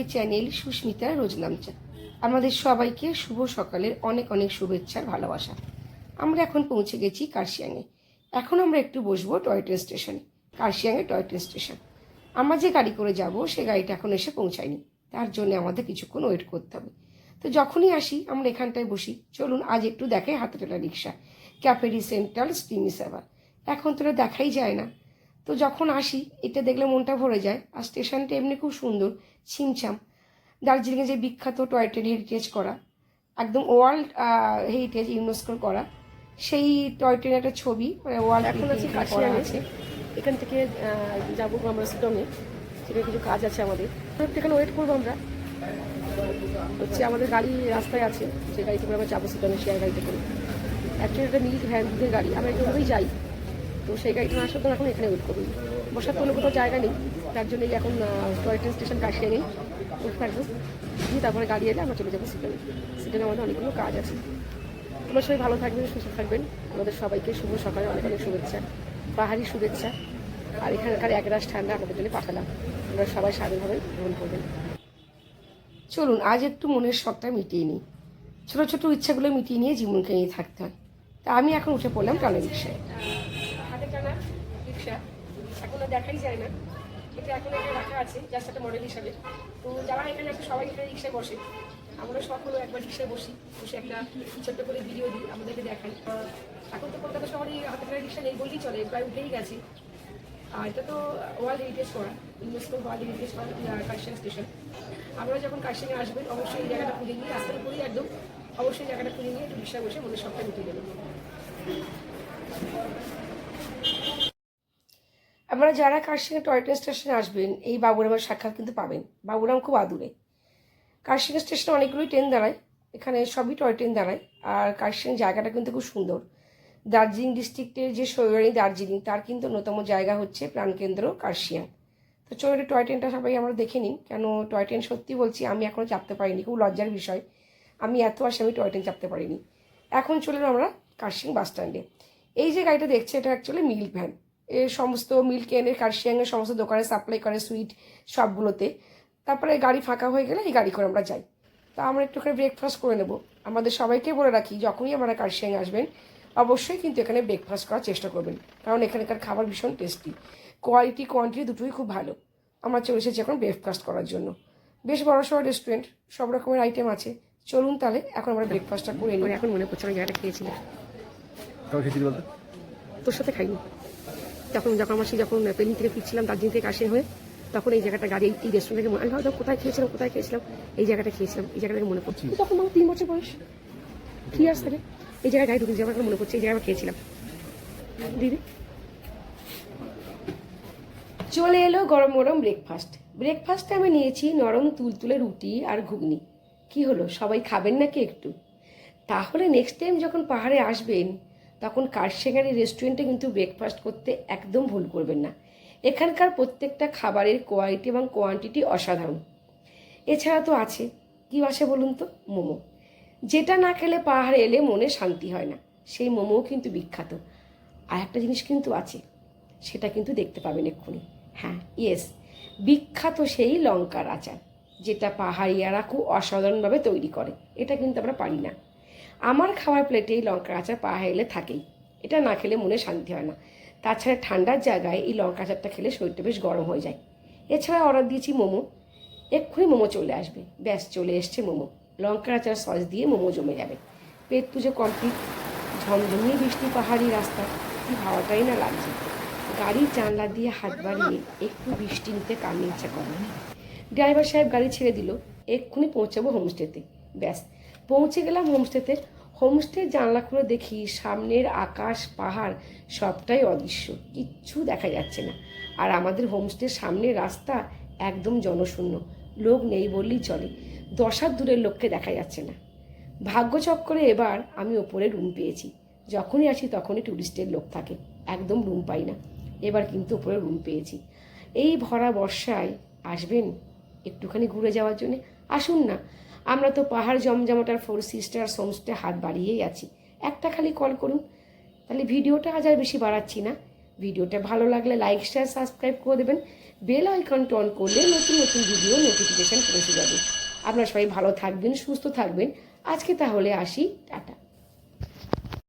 My channel Susmita রোজনামচা। আমাদের সবাইকে শুভ সকালের অনেক অনেক শুভেচ্ছার ভালোবাসা। আমরা এখন পৌঁছে গেছি কার্শিয়াংয়ে। এখন আমরা একটু বসবো টয় ট্রেন স্টেশনে। কার্শিয়াংয়ে টয় ট্রেন স্টেশন। আমরা যে গাড়ি করে যাব, সে গাড়িটা এখন এসে পৌঁছায়নি। তার জন্য আমাদের কিছুক্ষণ ওয়েট করতে হবে। তো যখনই আসি, আমরা এখানটায় বসি। চলুন, আজ একটু দেখে হাতে রিক্সা ক্যাফেরি সেন্ট্রাল স্টিমি সেবা এখন তোরা দেখাই যায় না। তো যখন আসি এটা দেখলে মনটা ভরে যায়। আর স্টেশনটা এমনি খুব সুন্দর ছিমছাম। দার্জিলিংয়ে যে বিখ্যাত টয় ট্রেন হেরিটেজ করা একদম ওয়ার্ল্ড হেরিটেজ ইউনেস্কোর করা সেই টয় ট্রেনের একটা ছবি মানে ওয়ার্ল্ড এখন আছি আছে। এখান থেকে যাব আমরা সিটমে সেখানে কিছু কাজ আছে আমাদের। এখানে ওয়েট করব আমরা। হচ্ছে আমাদের গাড়ি রাস্তায় আছে যে গাড়িতে করে আমরা যাব সিটমে শেয়ার গাড়িতে করে। অ্যাকচুয়ালি এটা মিল্ক ভ্যান দুধের গাড়ি। আমরা এইভাবেই যাই। তো সেই গাড়িটা আসার জন্য এখন এখানে ওয়েট করব বসার অন্য কোথাও জায়গা নেই, তার জন্য এখন টয় ট্রেন স্টেশন উঠে থাকব দিয়ে তারপরে গাড়ি এলে আমরা চলে যাব সিটমে সিটমে আমাদের অনেকগুলো কাজ আছে। তোমরা সবাই ভালো থাকবেন, সুস্থ থাকবেন। আমাদের সবাইকে শুভ সকালে, অনেক অনেক শুভেচ্ছা। পাহাড়ি শুভেচ্ছা। আর এখানকার একরাশ ঠান্ডা আমাদের জন্য পাঠালাম। আমরা সবাই স্বাধীনভাবে গ্রহণ করবেন চলুন, আজ একটু মনের শখটা মিটিয়ে নিই। ছোটো ছোটো ইচ্ছাগুলো মিটিয়ে নিয়ে জীবনকে নিয়ে থাকতে হয়। তা আমি এখন উঠে পড়লাম টানা রিক্সায় রিক্সা এখনও দেখাই যায় না। এটা এখন এখানে রাখা আছে, যার সাথে মডেল হিসাবে। তো যারা এখানে আছে, সবাই এখানে রিক্সায় বসে। আমরা হলো একবার রিক্সায় বসি, বসে একটা ছোট্ট করে ভিডিও দিই আমাদেরকে দেখাই। এখন তো কলকাতা শহরে হাতে টানা রিক্সা নেই বললেই চলে, প্রায় উঠেই গেছে। আর এটা তো ওয়ার্ল্ড হেরিটেজ করা ইউনেস্কো ওয়ার্ল্ড হেরিটেজ করা কার্শিয়াং স্টেশন আপনারা যখন কার্শিয়াংয়ে আসবেন, অবশ্যই এই জায়গাটা খুঁজে নিয়ে রাস্তার উপরেই একদম অবশ্যই জায়গাটা খুঁজে নিয়ে একটু রিক্সায় বসে মনে সবটা মিটিয়ে দেবেন। আপনারা যারা কার্শিয়াং টয় ট্রেন স্টেশনে আসবেন, এই বাবুরামের সাক্ষাৎ কিন্তু পাবেন। বাবুরাম খুব আদুরে। কার্শিয়াং স্টেশনে অনেকগুলোই ট্রেন দাঁড়ায়। এখানে সবই টয় ট্রেন দাঁড়ায়। আর কার্শিয়াং জায়গাটা কিন্তু খুব সুন্দর। দার্জিলিং ডিস্ট্রিক্টের যে সৈরানি দার্জিলিং, তার কিন্তু অন্যতম জায়গা হচ্ছে প্রাণকেন্দ্র কার্শিয়াং তো চলো টয় ট্রেনটা সবাই আমরা দেখে নিই। কেন টয় ট্রেন সত্যি বলছি, আমি এখনও চাপতে পারিনি। খুব লজ্জার বিষয়। আমি এত আসে আমি টয় ট্রেন চাপতে পারিনি। এখন চলে আমরা কার্শিয়াং বাস স্ট্যান্ডে এই যে গাড়িটা দেখছে, এটা অ্যাকচুয়ালি মিল্ক ভ্যান এর সমস্ত মিল্ক এনে কার্শিয়াংয়ের সমস্ত দোকানে সাপ্লাই করে সুইট সবগুলোতে। তারপরে গাড়ি ফাঁকা হয়ে গেলে এই গাড়ি করে আমরা যাই। তা আমরা একটুখানি ব্রেকফাস্ট করে নেব। আমাদের সবাইকে বলে রাখি যখনই আপনারা কার্শিয়াং আসবেন অবশ্যই কিন্তু এখানে ব্রেকফাস্ট করার চেষ্টা করবেন। কারণ এখানকার খাবার ভীষণ টেস্টি কোয়ালিটি কোয়ান্টিটি দুটোই খুব ভালো। আমরা চলে এসেছি এখন ব্রেকফাস্ট করার জন্য। বেশ বড় সড়ো রেস্টুরেন্ট সব রকমের আইটেম আছে। চলুন তাহলে এখন আমরা ব্রেকফাস্টটা করে নিই। এখন মনে পড়ছে আমি জায়গাটা খেয়েছিলাম তোর সাথে খাইনি। যখন যখন আমার সেই যখন পেলিং থেকে ফিরছিলাম দার্জিলিং থেকে আসে হয়ে তখন এই জায়গাটা গাড়ি এই রেস্টুরেন্ট থেকে মনে- আমি কোথায় খেয়েছিলাম কোথায় খেয়েছিলাম? এই জায়গাটা খেয়েছিলাম এই জায়গাটাকে মনে পড়ছে। তখন আমার তিন বছর বয়স। থ্রি ইয়ার্স থেকে এই জায়গায় গাড়ি ঢুকেছি আমার মনে পড়ছে এই জায়গায় খেয়েছিলাম। দিদি? চলে এলো গরম গরম ব্রেকফাস্ট ব্রেকফাস্টে আমি নিয়েছি নরম তুলতুলে রুটি আর ঘুগনি। কি হলো সবাই খাবেন নাকি একটু? তাহলে নেক্সট টাইম যখন পাহাড়ে আসবেন তখন কার্শেগারি রেস্টুরেন্টে কিন্তু ব্রেকফাস্ট করতে একদম ভুল করবেন না। এখানকার প্রত্যেকটা খাবারের কোয়ালিটি এবং কোয়ান্টিটি অসাধারণ। এছাড়া তো আছে। কি আছে বলুন তো? মোমো। যেটা না খেলে পাহাড়ে এলে মনে শান্তি হয় না। সেই মোমোও কিন্তু বিখ্যাত। আর একটা জিনিস কিন্তু আছে। সেটা কিন্তু দেখতে পাবেন এক্ষুনি। হ্যাঁ ইয়েস বিখ্যাত সেই লঙ্কার আচার। যেটা পাহাড়িয়ারা খুব অসাধারণভাবে তৈরি করে। এটা কিন্তু আমরা পারি না। আমার খাওয়ার প্লেটে এই লঙ্কার আচার পাহাড়ে এলে থাকেই। এটা না খেলে মনে শান্তি হয় না। তাছাড়া ঠান্ডার জায়গায় এই লঙ্কা আচারটা খেলে শরীরটা বেশ গরম হয়ে যায়। এছাড়া অর্ডার দিয়েছি মোমো। এক্ষুনি মোমো চলে আসবে। ব্যাস, চলে এসছে মোমো। লঙ্কার আচার সস দিয়ে মোমো জমে যাবে। পেট পুজো কমপ্লিট ঝমঝমিয়ে বৃষ্টি, পাহাড়ি রাস্তা। কি হাওয়াটাই না লাগছে। গাড়ির জানলা দিয়ে হাত বাড়িয়ে একটু বৃষ্টি নিতে কান্নি ইচ্ছা করে? ড্রাইভার সাহেব গাড়ি ছেড়ে দিল। এক্ষুনি পৌঁছাবো হোমস্টেতে ব্যাস পৌঁছে গেলাম হোমস্টেতে। হোমস্টে জানলা খুলে দেখি সামনের আকাশ, পাহাড়, সবটাই অদৃশ্য, কিচ্ছু দেখা যাচ্ছে না। আর আমাদের হোমস্টের সামনের রাস্তা একদম জনশূন্য, লোক নেই বললেই চলে দশ হাত দূরের লোককে দেখা যাচ্ছে না। ভাগ্যচক্রে এবার আমি ওপরে রুম পেয়েছি। যখনই আসি তখনই ট্যুরিস্টের লোক থাকে, একদম রুম পাই না। এবার কিন্তু ওপরে রুম পেয়েছি। এই ভরা বর্ষায় আসবেন একটুখানি ঘুরে যাওয়ার জন্যে? আসুন না। আমরা তো পাহাড় জমজমাটার ফোর সিস্টার হোমস্টে হাত বাড়িয়েই আছি। একটা খালি কল করুন। তাহলে ভিডিওটা আজ আর বেশি বাড়াচ্ছি না। ভিডিওটা ভালো লাগলে লাইক শেয়ার সাবস্ক্রাইব করে দেবেন। বেল আইকনটা অন করলে নতুন নতুন ভিডিও নোটিফিকেশান পৌঁছে যাবে। আপনারা সবাই ভালো থাকবেন, সুস্থ থাকবেন। আজকে তাহলে আসি, টাটা।